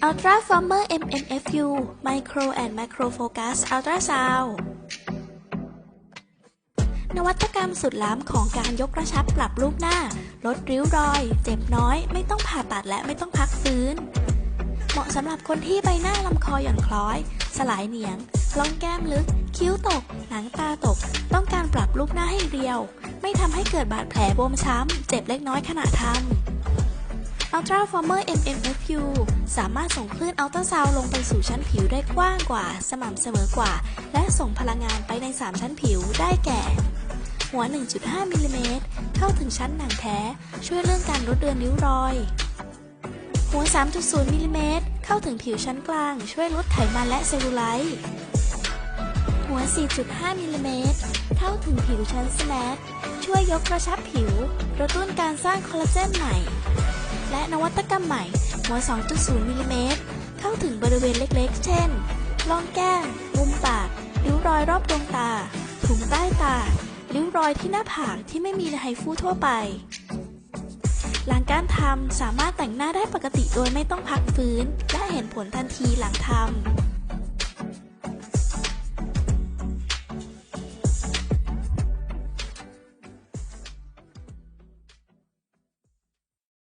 Ultra Former MMFU Micro and Macro Focus Ultrasound นวัตกรรมสุดล้ำของการยกกระชับปรับรูปหน้า ลดริ้วรอย เจ็บน้อย ไม่ต้องผ่าตัดและไม่ต้องพักฟื้น เหมาะสำหรับคนที่ใบหน้าลำคอหย่อนคล้อย สลายเหนียงร่องแก้มลึก คิ้วตก หนังตาตก ต้องการปรับรูปหน้าให้เรียว ไม่ทำให้เกิดบาดแผลบวมช้ำ เจ็บเล็กน้อยขณะทำ Ultra Former MMFU สามารถส่งคลื่นอัลตราซาวด์ลงไปสู่ชั้นผิวได้กว้างกว่า สม่ำเสมอกว่า และส่งพลังงานไปใน 3 ชั้นผิวได้แก่ หัว 1.5 มิลลิเมตรเข้าถึงชั้นหนังแท้ ช่วยเรื่องการลดเดือนริ้วรอย หัว 3.0 มิลลิเมตรเข้าถึงผิวชั้นกลาง ช่วยลดไขมันและเซลลูไลท์หัว 4.5 มิลลิเมตรเข้าถึงผิวชั้นสแนทช่วยยกกระชับผิว กระตุ้นการสร้างคอลลาเจนใหม่ และนวัตกรรมใหม่ หัว 2.0มิลลิเมตรเข้าถึงบริเวณเล็กๆ เช่นร่องแก้ม มุมปาก ริ้วรอยรอบดวงตา ถุงใต้ตา ริ้วรอยที่หน้าผากที่ไม่มีในไฮฟูทั่วไป หลังการทำสามารถแต่งหน้าได้ปกติโดยไม่ต้องพักฟื้น และเห็นผลทันทีหลังทำ